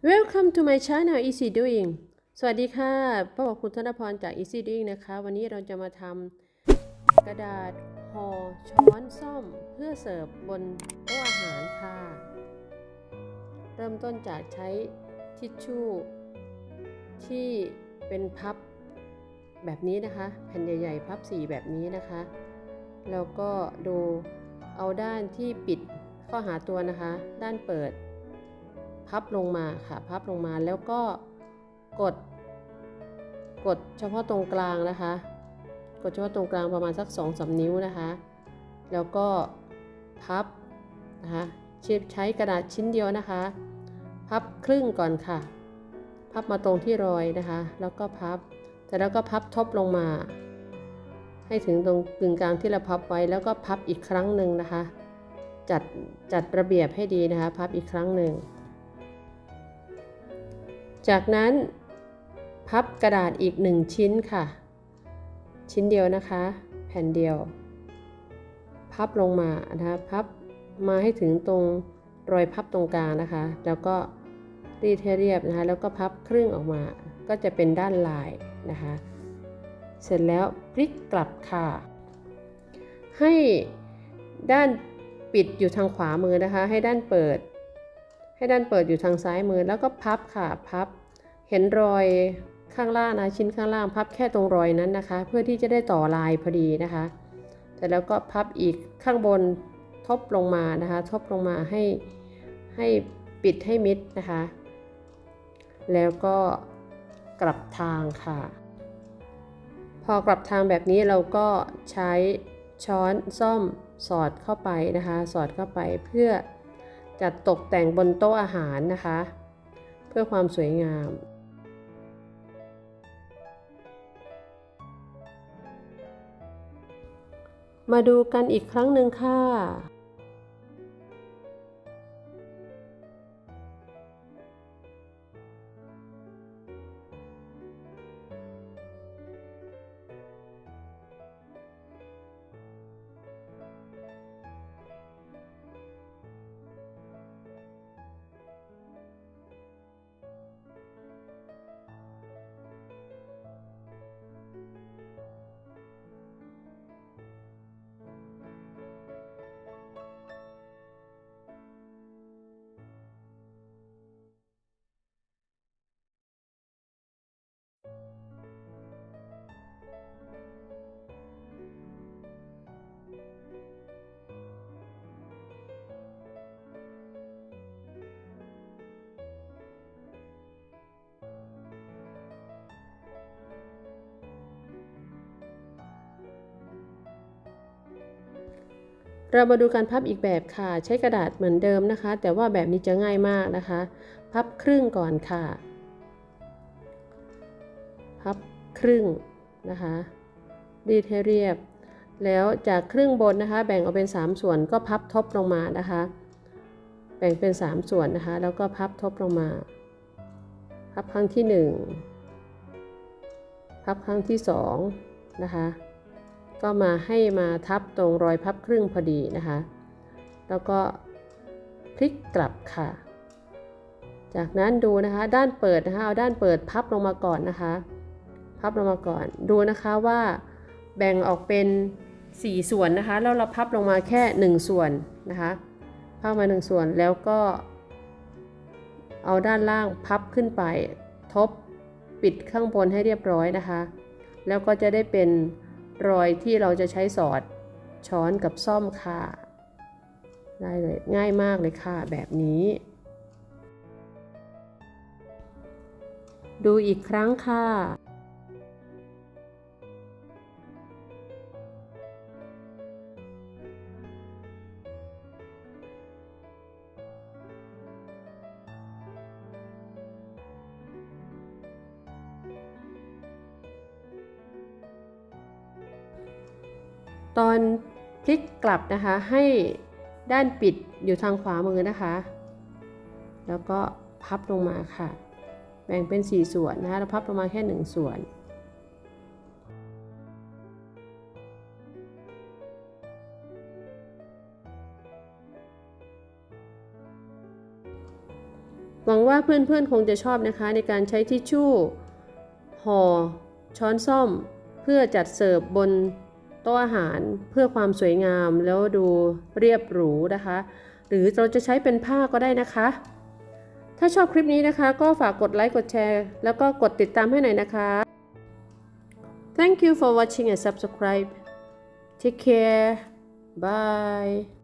Welcome to my channel Easy Doing สวัสดีค่ะป้าบอกคุณธนพรจาก Easy Doing นะคะ วันนี้เราจะมาทำกระดาษห่อช้อนซ่อมเพื่อเสิร์ฟบนโต๊ะอาหารค่ะ เริ่มต้นจากใช้ทิชชู่ที่เป็นพับแบบนี้นะคะ แผ่นใหญ่ ๆ พับสีแบบนี้นะคะ แล้วก็ดูเอาด้านที่ปิดข้อหาตัวนะคะ ด้านเปิด พับลงมาค่ะ พับลงมาแล้วก็กด กดเฉพาะตรงกลางนะคะ กดเฉพาะตรงกลางประมาณสัก2อสนิ้วนะคะ แล้วก็พับนะคะใช้กระดาษชิ้นเดียวนะคะ พับครึ่งก่อนค่ะ พับมาตรงที่รอยนะคะ แล้วก็พับแต่แล้วก็พับทบลงมา ให้ถึงตรงกึ่งกลางที่เราพับไว้แล้วก็พับอีกครั้งหนึ่งนะคะ จัดจัดระเบียบให้ดีนะคะ พับอีกครั้งหนึ่ง จากนั้นพับกระดาษอีก1ชิ้นค่ะ ชิ้นเดียวนะคะ แผ่นเดียว พับลงมานะคะพับมาให้ถึงตรงรอยพับตรงกลางนะคะ แล้วก็รีดให้เรียบนะคะ แล้วก็พับครึ่งออกมา ก็จะเป็นด้านลายนะคะ เสร็จแล้วพลิกกลับค่ะ ให้ด้านปิดอยู่ทางขวามือนะคะ ให้ด้านเปิด ให้ด้านเปิดอยู่ทางซ้ายมือแล้วก็พับค่ะพับ เห็นรอยข้างล่างนะชิ้นข้างล่างพับแค่ตรงรอยนั้นนะคะ เพื่อที่จะได้ต่อลายพอดีนะคะแต่แล้วก็พับอีกข้างบนทบลงมานะคะทบลงมาให้ให้ปิดให้มิดนะคะ แล้วก็กลับทางค่ะ พอกลับทางแบบนี้เราก็ใช้ช้อนซ่อมสอดเข้าไปนะคะ สอดเข้าไปเพื่อ จัดตกแต่งบนโต๊ะอาหารนะคะ เพื่อความสวยงามมาดูกันอีกครั้งหนึ่งค่ะ เรามาดูการพับอีกแบบค่ะ ใช้กระดาษเหมือนเดิมนะคะ แต่ว่าแบบนี้จะง่ายมากนะคะ พับครึ่งก่อนค่ะ พับครึ่งนะคะรีดให้เรียบ แล้วจากครึ่งบนนะคะ แบ่งออกเป็น 3 ส่วนก็พับทบลงมานะคะ แบ่งเป็น 3 ส่วนนะคะ แล้วก็พับทบลงมา พับครั้งที่ 1 พับครั้งที่2นะคะ ก็มาให้มาทับตรงรอยพับครึ่งพอดีนะคะ แล้วก็พลิกกลับค่ะ จากนั้นดูนะคะด้านเปิดนะคะเอาด้านเปิดพับลงมาก่อนนะคะ พับลงมาก่อนดูนะคะว่าแบ่งออกเป็น 4 ส่วนนะคะแล้วเราพับลงมาแค่ 1 ส่วนนะคะพับมา 1 ส่วนแล้วก็เอาด้านล่างพับขึ้นไป ทบปิดข้างบนให้เรียบร้อยนะคะ แล้วก็จะได้เป็น รอยที่เราจะใช้สอดช้อนกับซ่อมค่ะได้เลยง่ายมากเลยค่ะแบบนี้ ดูอีกครั้งค่ะ ตอนพลิกกลับนะคะให้ด้านปิดอยู่ทางขวามือนะคะ แล้วก็พับลงมาค่ะ แบ่งเป็น 4 ส่วนนะคะแล้วพับลงมาแค่ 1 ส่วนหวังว่าเพื่อนๆคงจะชอบนะคะ ในการใช้ทิชชู่ห่อช้อนส้อม เพื่อจัดเสิร์ฟบน โต๊ะอาหารเพื่อความสวยงามแล้วดูเรียบหรูนะคะ หรือเราจะใช้เป็นผ้าก็ได้นะคะ ถ้าชอบคลิปนี้นะคะ ก็ฝากกดไลค์กดแชร์ แล้วก็กดติดตามให้หน่อยนะคะ Thank you for watching and subscribe Take care Bye